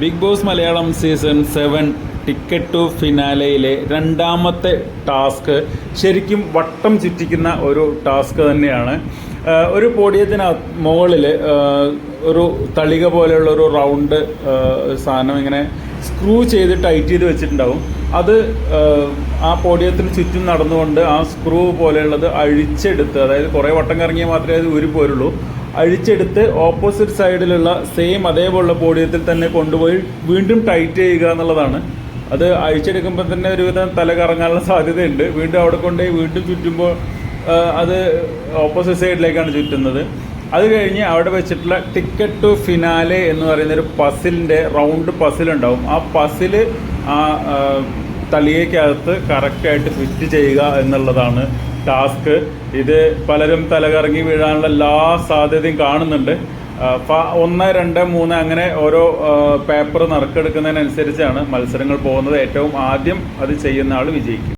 Big Boss Malayalam season seven ticket to ഫിനാലയിലെ രണ്ടാമത്തെ task ശരിക്കും വട്ടം ചുറ്റിക്കുന്ന ഒരു ടാസ്ക് തന്നെയാണ്. ഒരു പോഡിയത്തിന് മുകളിൽ ഒരു തളിക പോലെയുള്ള ഒരു റൗണ്ട് സാധനം ഇങ്ങനെ സ്ക്രൂ ചെയ്ത് ടൈറ്റ് ചെയ്ത് വെച്ചിട്ടുണ്ടാവും. അത് ആ പോഡിയത്തിന് ചുറ്റും നടന്നുകൊണ്ട് ആ സ്ക്രൂ പോലെയുള്ളത് അഴിച്ചെടുത്ത് അതായത് കുറേ വട്ടം കറങ്ങിയാൽ മാത്രമേ അത് ഊരി പോരുള്ളൂ. അഴിച്ചെടുത്ത് ഓപ്പോസിറ്റ് സൈഡിലുള്ള സെയിം അതേപോലുള്ള പോഡിയത്തിൽ തന്നെ കൊണ്ടുപോയി വീണ്ടും ടൈറ്റ് ചെയ്യുക എന്നുള്ളതാണ്. അത് അഴിച്ചെടുക്കുമ്പോൾ തന്നെ ഒരുവിധം തല കറങ്ങാനുള്ള സാധ്യതയുണ്ട്. വീണ്ടും അവിടെ കൊണ്ടുപോയി വീണ്ടും ചുറ്റുമ്പോൾ അത് ഓപ്പോസിറ്റ് സൈഡിലേക്കാണ് ചുറ്റുന്നത്. അത് കഴിഞ്ഞ് അവിടെ വെച്ചിട്ടുള്ള ടിക്കറ്റ് ടു ഫിനാലെ എന്ന് പറയുന്ന ഒരു പസിലിന്റെ റൗണ്ട് പസിലുണ്ടാവും ആ പസിൽ ആ തളിയേക്കകത്ത് കറക്റ്റായിട്ട് ഫിറ്റ് ചെയ്യുക എന്നുള്ളതാണ് ടാസ്ക് ഇത് പലരും തലകറങ്ങി വീഴാനുള്ള എല്ലാ സാധ്യതയും കാണുന്നുണ്ട്. ഒന്ന് രണ്ട് മൂന്ന് അങ്ങനെ ഓരോ പേപ്പർ നറുക്കെടുക്കുന്നതിനനുസരിച്ചാണ് മത്സരങ്ങൾ പോകുന്നത്. ഏറ്റവും ആദ്യം അത് ചെയ്യുന്ന ആൾ വിജയിക്കും.